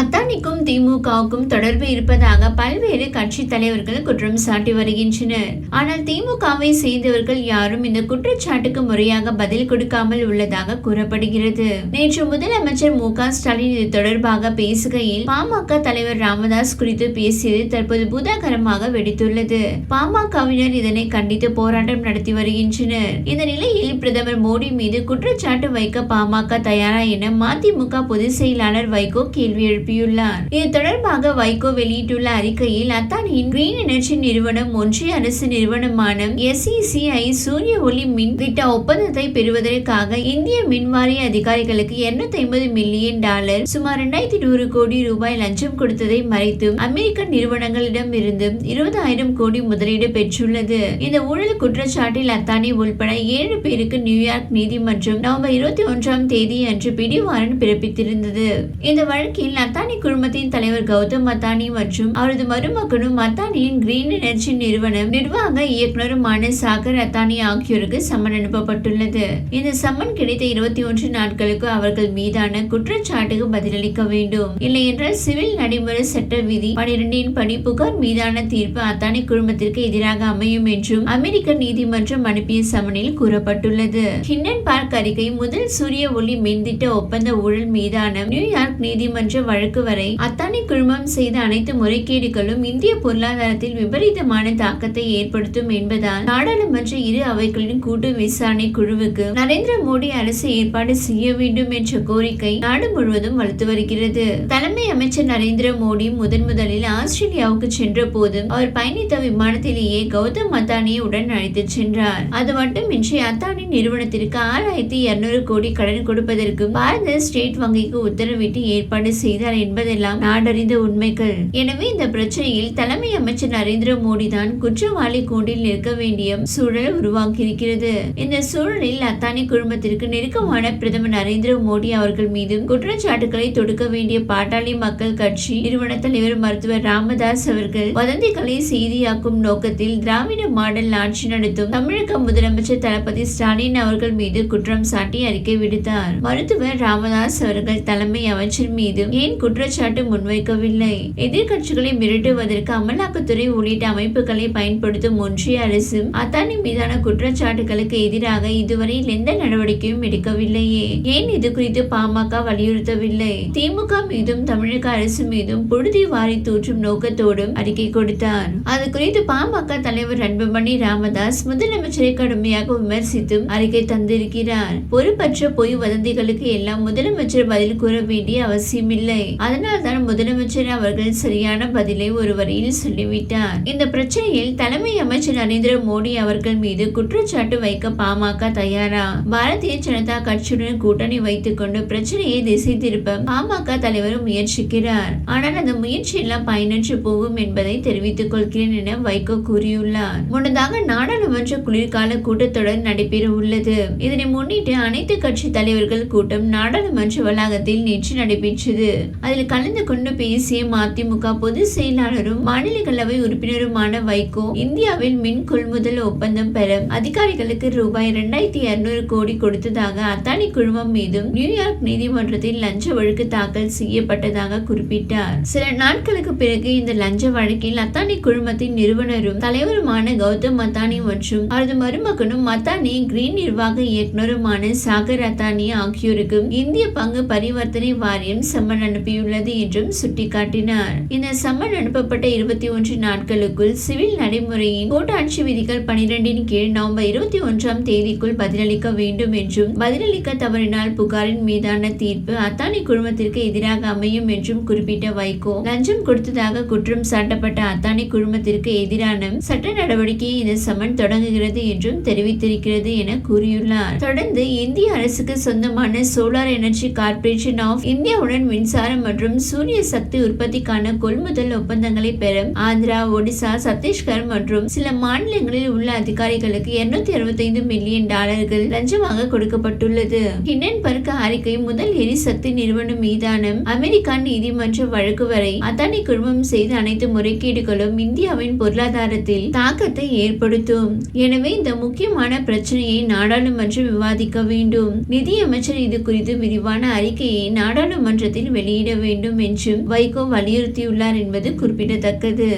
Hasta அதானிக்கும் திமுகவுக்கும் தொடர்பு இருப்பதாக பல்வேறு கட்சி தலைவர்கள் குற்றம் சாட்டி வருகின்றனர். ஆனால் திமுகவை செய்தவர்கள் யாரும் இந்த குற்றச்சாட்டுக்கு முறையாக பதில் கொடுக்காமல் உள்ளதாக கூறப்படுகிறது. நேற்று முதலமைச்சர் மு ஸ்டாலின் இது தொடர்பாக பேசுகையில் பாமக தலைவர் ராமதாஸ் குறித்து பேசியது தற்போது புதாகரமாக வெடித்துள்ளது. பாமகவினர் இதனை கண்டித்து போராட்டம் நடத்தி வருகின்றனர். இந்த நிலையில் பிரதமர் மோடி மீது குற்றச்சாட்டு வைக்க பாமக தயாரா என மதிமுக பொதுச் செயலாளர் வைகோ கேள்வி எழுப்பியுள்ளார். இது தொடர்பாக வைகோ வெளியிட்டுள்ள அறிக்கையில் அத்தானியின் கிரீன் எனர்ஜி நிறுவனம் ஒன்றிய அரசு நிறுவனமான எஸ்இசிஐ சூரிய ஒளி மின் திட்ட ஒப்பந்தத்தை பெறுவதற்காக இந்திய மின்வாரிய அதிகாரிகளுக்கு 250 மில்லியன் டாலர் சுமார் இரண்டாயிரத்தி நூறு கோடி ரூபாய் லஞ்சம் கொடுத்ததை மறைத்தும் அமெரிக்க நிறுவனங்களிடம் இருந்து இருபதாயிரம் கோடி முதலீடு பெற்றுள்ளது. இந்த ஊழல் குற்றச்சாட்டில் அத்தானி உள்பட ஏழு பேருக்கு நியூயார்க் நீதிமன்றம் நவம்பர் இருபத்தி ஒன்றாம் தேதி அன்று பிடிவாரன் பிறப்பித்திருந்தது. இந்த வழக்கில் அத்தானி குழுமத்தின் தலைவர் கௌதம் மத்தானி மற்றும் அவரது மருமகனும் மத்தானியின் கிரீன் எனர்ஜி நிறுவனம் நிர்வாக இயக்குநருமான சாகர் அத்தானி ஆகியோருக்கு சம்மன் அனுப்பப்பட்டுள்ளது. இந்த சம்மன் கிடைத்த இருபத்தி ஒன்று நாட்களுக்கு அவர்கள் மீதான குற்றச்சாட்டுக்கு பதிலளிக்க வேண்டும். இல்லை என்றால் சிவில் நடைமுறை சட்ட விதி பனிரெண்டின் படி புகார் மீதான தீர்ப்பு அத்தானி குழுமத்திற்கு எதிராக அமையும் என்றும் அமெரிக்க நீதிமன்றம் அனுப்பிய சமனில் கூறப்பட்டுள்ளது. ஹிண்டன் பார்க் அறிக்கை முதல் சூரிய ஒளி மின்திட்ட ஒப்பந்த ஊழல் மீதான நியூயார்க் நீதிமன்ற வழக்கு வரை அத்தானி குழுமம் செய்த அனைத்து முறைகேடுகளும் இந்திய பொருளாதாரத்தில் விபரீதமான தாக்கத்தை ஏற்படுத்தும் என்பதால் நாடாளுமன்ற இரு அவைகளின் கூட்டு விசாரணை குழுவுக்கு நரேந்திர மோடி அரசு ஏற்பாடு செய்ய வேண்டும் என்ற கோரிக்கை நாடு முழுவதும் வலுத்து வருகிறது. தலைமை அமைச்சர் நரேந்திர மோடி முதன் முதலில் ஆஸ்திரேலியாவுக்கு சென்ற போதும் அவர் பயணித்த விமானத்திலேயே கௌதம் அத்தானியை உடன் அழைத்துச் சென்றார். அது மட்டுமின்றி அத்தானி நிறுவனத்திற்கு ஆறாயிரத்தி இருநூறு கோடி கடன் கொடுப்பதற்கு பாரத ஸ்டேட் வங்கிக்கு உத்தரவிட்டு ஏற்பாடு செய்தார் என்பதெல்லாம் நாடறிந்த உண்மைகள். எனவே இந்த பிரச்சனையில் தலைமை அமைச்சர் நரேந்திர மோடி தான் குற்றவாளி கூண்டில் நிற்க வேண்டிய சூழல் உருவாக்கியிருக்கிறது. இந்த சூழலில் அத்தானி குழுமத்திற்கு நெருக்கமான பிரதமர் நரேந்திர மோடி அவர்கள் மீது குற்றச்சாட்டுகளை தொடுக்க வேண்டிய பாட்டாளி மக்கள் கட்சி நிறுவன தலைவர் மருத்துவர் ராமதாஸ் அவர்கள் வதந்திகளை செய்தியாக்கும் நோக்கத்தில் திராவிட மாடல் ஆட்சி நடத்தும் தமிழக முதலமைச்சர் தளபதி ஸ்டாலின் அவர்கள் மீது குற்றம் சாட்டி அறிக்கை விடுத்தார். மருத்துவர் ராமதாஸ் அவர்கள் தலைமை அமைச்சர் மீது ஏன் குற்றச்சாட்டு முன்வைக்கவில்லை. எதிர்க்கட்சிகளை மிரட்டுவதற்கு அமலாக்கத்துறை உள்ளிட்ட அமைப்புகளை பயன்படுத்தும் ஒன்றிய அரசு அத்தானி மீதான குற்றச்சாட்டுகளுக்கு எதிராக இதுவரையில் எந்த நடவடிக்கையும் எடுக்கவில்லையே. ஏன் இது குறித்து பாமக வலியுறுத்தவில்லை? திமுக மீதும் தமிழக அரசு மீதும் புழுதி வாரி தூற்றும் நோக்கத்தோடும் அறிக்கை கொடுத்தார். அது குறித்து பாமக தலைவர் அன்புமணி ராமதாஸ் முதலமைச்சரை கடுமையாக விமர்சித்தும் அறிக்கை தந்திருக்கிறார். பொறுப்பற்ற பொய் வதந்திகளுக்கு எல்லாம் முதலமைச்சர் பதில் கூற வேண்டிய அவசியமில்லை. அதனால் அதனால்தான் முதலமைச்சர் அவர்கள் சரியான பதிலை ஒரு வரியில் சொல்லிவிட்டார். இந்த பிரச்சனையில் தலைமை அமைச்சர் நரேந்திர மோடி அவர்கள் மீது குற்றச்சாட்டு வைக்க பாமக தயாரா? பாரதிய ஜனதா கட்சியுடன் கூட்டணி வைத்துக் கொண்டு பிரச்சனையை திசை திருப்ப பாமக தலைவர் முயற்சிக்கிறார். ஆனால் அந்த முயற்சி எல்லாம் பயனற்று போகும் என்பதை தெரிவித்துக் கொள்கிறேன் என வைகோ கூறியுள்ளார். முன்னதாக நாடாளுமன்ற குளிர்கால கூட்டத்தொடர் நடைபெற உள்ளது. இதனை முன்னிட்டு அனைத்து கட்சி தலைவர்கள் கூட்டம் நாடாளுமன்ற வளாகத்தில் நேற்று நடைபெற்றது. அதில் கலந்து கொண்டு பேசிய மதிமுக பொதுச் செயலாளரும் மாநிலங்களவை உறுப்பினருமான வைகோ இந்தியாவில் மின் கொள்முதல் ஒப்பந்தம் பெற அதிகாரிகளுக்கு ரூபாய் இரண்டாயிரத்தி இருநூறு கோடி கொடுத்ததாக அத்தானி குழுமம் மீதும் நியூயார்க் நீதிமன்றத்தில் லஞ்ச வழக்கு தாக்கல் செய்யப்பட்டதாக குறிப்பிட்டார். சில நாட்களுக்கு பிறகு இந்த லஞ்ச வழக்கில் அத்தானி குழுமத்தின் நிறுவனரும் தலைவருமான கௌதம் அத்தானி மற்றும் அவரது மருமகனும் அத்தானி கிரீன் நிர்வாக இயக்குனருமான சாகர் அத்தானி ஆகியோருக்கு இந்திய பங்கு பரிவர்த்தனை வாரியம் சம்மன் அனுப்பியுள்ளது என்றும் சுட்டிக்காட்டினார். இந்த சம்மன் அனுப்பப்பட்ட இருபத்தி ஒன்று நாட்களுக்குள் சிவில் நடைமுறையின் கூட்டாட்சி விதிகள் பனிரெண்டின் கீழ் நவம்பர் இருபத்தி ஒன்றாம் தேதிக்குள் பதிலளிக்க வேண்டும் என்றும் பதிலளிக்க தவறினால் புகாரின் மீதான தீர்ப்பு அத்தானி குழுமத்திற்கு எதிராக அமையும் என்றும் குறிப்பிட்ட வைகோ லஞ்சம் கொடுத்ததாக குற்றம் சாட்டப்பட்ட அத்தானி குழுமத்திற்கு எதிரான சட்ட நடவடிக்கையை இந்த சமன் தொடங்குகிறது என்றும் தெரிவித்திருக்கிறது என கூறியுள்ளார். தொடர்ந்து இந்திய அரசுக்கு சொந்தமான சோலார் எனர்ஜி கார்ப்பரேஷன் ஆஃப் இந்தியாவுடன் மின்சாரம் மற்றும் சூரிய சக்தி உற்பத்திக்கான கொள்முதல் ஒப்பந்தங்களை பெறும் ஆந்திரா ஒடிசா சத்தீஸ்கர் மற்றும் சில மாநிலங்களில் உள்ள அதிகாரிகளுக்கு இருநூத்தி அறுபத்தைந்து மில்லியன் டாலர்கள் லஞ்சமாக கொடுக்கப்பட்டுள்ளது. ஹிண்டன்பர்க் அறிக்கை முதல் எரிசக்தி நிறுவனம் மீதான அமெரிக்கா நீதிமன்ற வழக்கு வரை அத்தானி குழுமம் செய்த அனைத்து முறைகேடுகளும் இந்தியாவின் பொருளாதாரத்தில் தாக்கத்தை ஏற்படுத்தும். எனவே இந்த முக்கியமான பிரச்சனையை நாடாளுமன்றம் விவாதிக்க வேண்டும். நிதியமைச்சர் இது குறித்து விரிவான அறிக்கையை நாடாளுமன்றத்தில் வெளியிட வேண்டும். வேண்டும் என்றும் வைகோ வலியுறுத்தியுள்ளார் என்பது குறிப்பிடத்தக்கது.